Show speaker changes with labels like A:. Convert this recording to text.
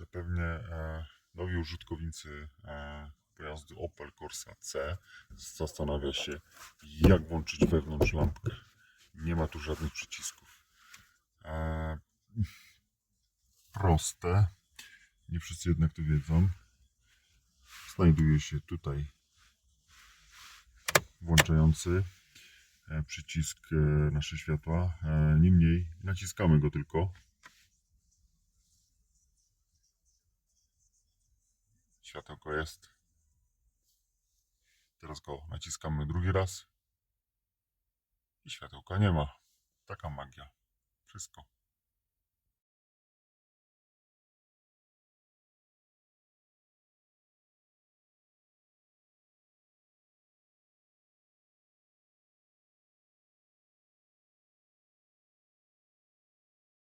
A: Zapewne nowi użytkownicy e, pojazdu Opel Corsa C zastanawia się, jak włączyć wewnątrz lampkę. Nie ma tu żadnych przycisków. E, proste. Nie wszyscy jednak to wiedzą. Znajduje się tutaj włączający e, przycisk nasze światła. Niemniej naciskamy go tylko. Światełko jest. Teraz go naciskamy drugi raz. I światełka nie ma. Taka magia. Wszystko.